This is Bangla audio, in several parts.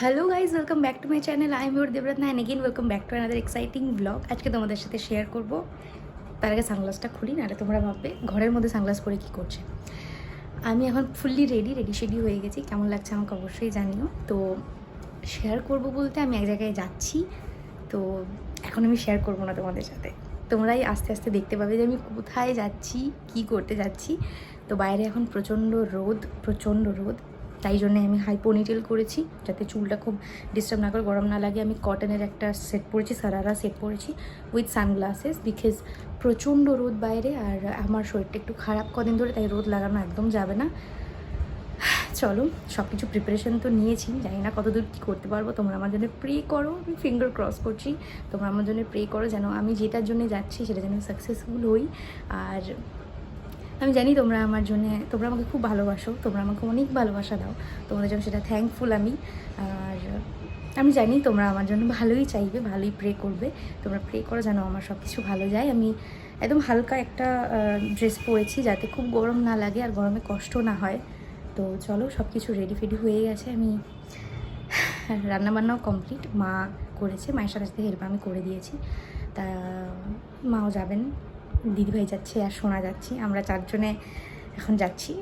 Hello guys welcome back to my channel I am your Debratna and again welcome back to another exciting blog আজকে তোমাদের সাথে শেয়ার করব। তার আগে সানগ্লাসটা খুলি, নাহলে তোমরা ভাববে, ঘরের মধ্যে সানগ্লাস পরে কী করছে। আমি এখন ফুললি রেডি রেডি শেডি হয়ে গেছি। কেমন লাগছে আমাকে অবশ্যই জানিও। তো শেয়ার করব বলতে আমি এক জায়গায় যাচ্ছি। তো এখন আমি শেয়ার করব না তোমাদের সাথে। তোমরাই আস্তে আস্তে দেখতে পাবে যে আমি কোথায় যাচ্ছি, কি করতে যাচ্ছি। তো বাইরে এখন প্রচণ্ড রোদ প্রচণ্ড রোদ। তাই জন্য আমি হাই পনিটেল করেছি, যাতে চুলটা খুব ডিস্টার্ব না করে, গরম না লাগে। আমি কটনের একটা সেট পরেছি, সারারা সেট পরেছি উইথ সানগ্লাসেস বিকজ প্রচণ্ড রোদ বাইরে আর আমার শরীরটা একটু খারাপ কদিন ধরে, তাই রোদ লাগানো একদম যাবে না। চলো সব কিছু প্রিপারেশন তো নিয়েছি, জানি না কতদূর কী করতে পারব। তোমরা আমার জন্য প্রে করো, আমি ফিঙ্গার ক্রস করছি। তোমরা আমার জন্য প্রে করো যেন আমি যেটার জন্য যাচ্ছি, সেটা যেন সাকসেসফুল হই। আর আমি জানি তোমরা আমার জন্য, তোমরা আমাকে খুব ভালোবাসো, তোমরা আমাকে অনেক ভালোবাসা দাও, তোমাদের জন্য সেটা থ্যাঙ্কফুল আমি। আর আমি জানি তোমরা আমার জন্য ভালোই চাইবে, ভালোই প্রে করবে। তোমরা প্রে করো যেন আমার সব কিছু ভালো যায়। আমি একদম হালকা একটা ড্রেস পরেছি যাতে খুব গরম না লাগে আর গরমে কষ্ট না হয়। তো চলো সব কিছু রেডি ফেডি হয়ে গেছে। আমি রান্নাবান্নাও কমপ্লিট মা করেছে, মায়ের সাথে সাথে হেল্প আমি করে দিয়েছি। তা, মাও যাবেন। দিদিভাই যাচ্ছে আর শোনা যাচ্ছি, আমরা চারজনে এখন যাচ্ছি।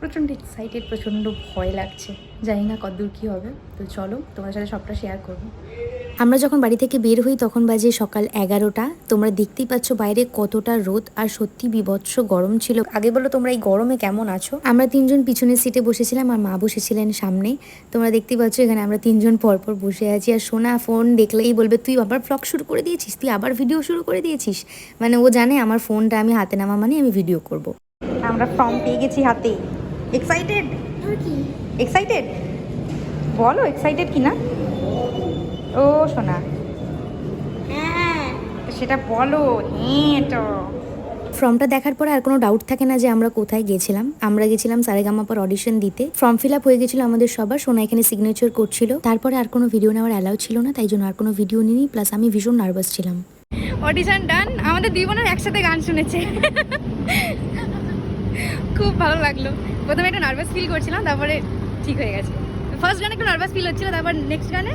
প্রচণ্ড এক্সাইটেড প্রচণ্ড ভয় লাগছে। জানি না কতদূর কী হবে। তো চলো তোমার সাথে সবটা শেয়ার করব। আমরা যখন বাড়ি থেকে বের হই তখন বাজে সকাল এগারোটা। তোমরা দেখতেই পাচ্ছ বাইরে কতটা রোদ আর সত্যি বিভৎস গরম ছিল। আগে বলো তোমরা এই গরমে কেমন আছো? আমরা তিনজন পিছনের সিটে বসেছিলাম আর মা বসেছিলেন সামনে। তোমরা দেখতেই পাচ্ছ এখানে আমরা তিনজন পরপর বসে আছি। আর সোনা ফোন দেখলেই বলবে তুই আবার ব্লগ শুরু করে দিয়েছিস? তুই আবার ভিডিও শুরু করে দিয়েছিস? মানে ও জানে আমার ফোনটা আমি হাতে নামা মানে আমি ভিডিও করব। আমরা ফর্ম পেয়ে গেছি হাতে। এক্সাইটেড এক্সাইটেড বলো এক্সাইটেড কি না ও সোনা। সেটা বলো হ্যাঁ তো ফর্মটা দেখার পরে আর কোনো ডাউট থাকে না যে আমরা কোথায় গেছিলাম। আমরা গেছিলাম সারেগামাপার অডিশন দিতে। ফর্ম ফিল আপ হয়ে গেছিল আমাদের সবার। সোনা এখানে সিগনেচার করছিল। তারপরে আর কোনো ভিডিও নেওয়ার অ্যালাউ ছিল না তাই জন্য আর কোনো ভিডিও নিইনি। প্লাস আমি ভীষণ নার্ভাস ছিলাম। অডিশন ডান আমাদের দুই বোনের একসাথে গান শুনেছে। খুব ভালো লাগল। প্রথমে একটু নার্ভাস ফিল করছিলাম তারপরে ঠিক হয়ে গেছে। ফার্স্ট গানে একটু নার্ভাস ফিল হচ্ছিল তারপর নেক্সট গানে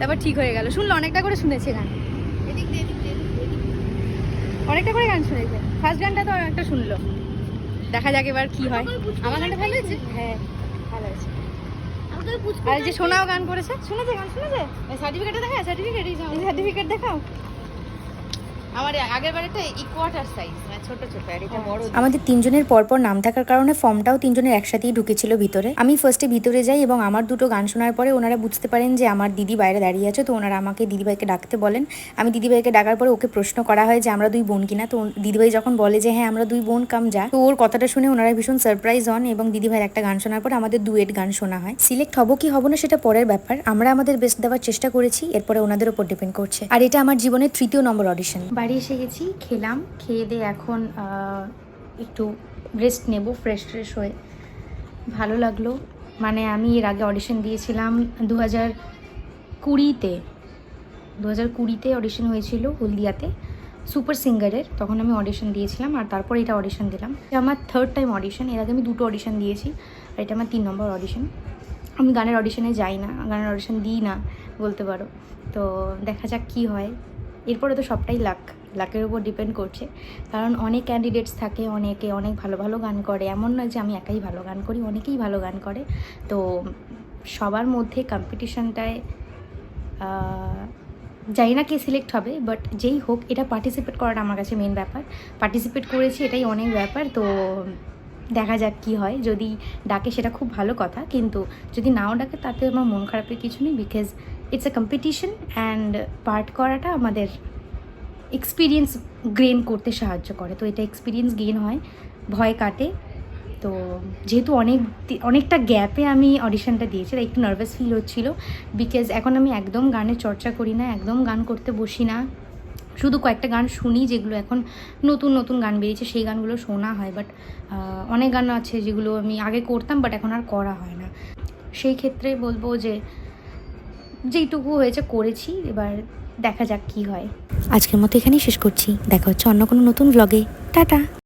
তারপর ঠিক হয়ে গেল। শুনলো অনেকটা করে শুনেছে গান। অনেকটা করে গান শুনেছে। ফার্স্ট গানটা তো অনেকটা শুনলো। দেখা যাক এবার কি হয়। আমার গানটা ভালো হয়েছে? হ্যাঁ ভালো হয়েছে। আর যে সোনাও গান করেছে? শুনেছে গান শুনেছে? সার্টিফিকেটটা দেখা সার্টিফিকেট সার্টিফিকেট দেখাও? আমার আগের বারে ইকুয়াটার সাইজ মানে ছোট ছোট আর এটা বড় আমাদের তিনজনের পরপর নাম থাকার কারণে ফর্মটাও তিনজনের একসাথেই ঢুকেছিল ভিতরে। আমি ফার্স্টে ভিতরে যাই এবং আমার দুটো গান শোনার পরে ওনারা বুঝতে পারেন যে আমার দিদি বাইরে দাঁড়িয়ে আছে তো ওনারা আমাকে দিদিভাইকে ডাকতে বলেন। আমি দিদিভাইকে ডাকার পরে ওকে প্রশ্ন করা হয় যে আমরা দুই বোন কিনা? তো দিদিভাই যখন বলে যে হ্যাঁ আমরা দুই বোন কাম যা। তো ওর কথাটা শুনে ওনারা ভীষণ সারপ্রাইজ হন এবং দিদিভাইয়ের একটা গান শোনার পর আমাদের দুয়েট গান শোনা হয়। সিলেক্ট হব কি হব না সেটা পরের ব্যাপার। আমরা আমাদের বেস্ট দেওয়ার চেষ্টা করেছি এরপরে ওনাদের উপর ডিপেন্ড করছে। আর এটা আমার জীবনের তৃতীয় নম্বর অডিশন বাড়ি এসে গেছি, খেলাম, খেয়ে দিয়ে এখন একটু রেস্ট নেব ফ্রেশ ফ্রেশ হয়ে। ভালো লাগল। মানে আমি এর আগে অডিশন দিয়েছিলাম দু হাজার কুড়িতে। দু হাজার কুড়িতে অডিশন হয়েছিল হলদিয়াতে সুপার সিঙ্গারের তখন আমি অডিশন দিয়েছিলাম আর তারপর এটা অডিশন দিলাম। আমার থার্ড টাইম অডিশন এর আগে আমি দুটো অডিশন দিয়েছি আর এটা আমার তিন নম্বর অডিশন আমি গানের অডিশনে যাই না, গানের অডিশন দিই না, বলতে পারো। তো দেখা যাক কী হয়। এরপরে তো সবটাই লাক। লাকের উপর ডিপেন্ড করছে। কারণ অনেক ক্যান্ডিডেটস থাকে, অনেকে অনেক ভালো ভালো গান করে। এমন নয় যে আমি একাই ভালো গান করি, অনেকেই ভালো গান করে। তো সবার মধ্যে কম্পিটিশনটায় জানি না কে সিলেক্ট হবে বাট যেই হোক, এটা পার্টিসিপেট করাটা আমার কাছে মেন ব্যাপার। পার্টিসিপেট করেছি, এটাই অনেক ব্যাপার। তো দেখা যাক কি হয়। যদি ডাকে সেটা খুব ভালো কথা, কিন্তু যদি নাও ডাকে, তাতে আমার মন খারাপের কিছু নেই because it's a competition and part করাটা আমাদের এক্সপিরিয়েন্স গেন করতে সাহায্য করে। তো এটা এক্সপিরিয়েন্স গেন হয়, ভয় কাটে। তো যেহেতু অনেক, অনেকটা গ্যাপে আমি অডিশনটা দিয়েছি, তাই একটু নার্ভাস ফিল হচ্ছিল। বিকজ এখন আমি একদম গানের চর্চা করি না, একদম গান করতে বসি না। শুধু কয়েকটা গান শুনি যেগুলো এখন নতুন নতুন গান বেরিয়েছে, সেই গানগুলো শোনা হয়। বাট অনেক গান আছে যেগুলো আমি আগে করতাম বাট এখন আর করা হয় না। সেই ক্ষেত্রে বলব যে যেইটুকু হয়েছে করেছি, এবার দেখা যাক কি হয়। আজকের মতো এখানেই শেষ করছি। দেখা হচ্ছে অন্য কোনো নতুন ব্লগে টাটা!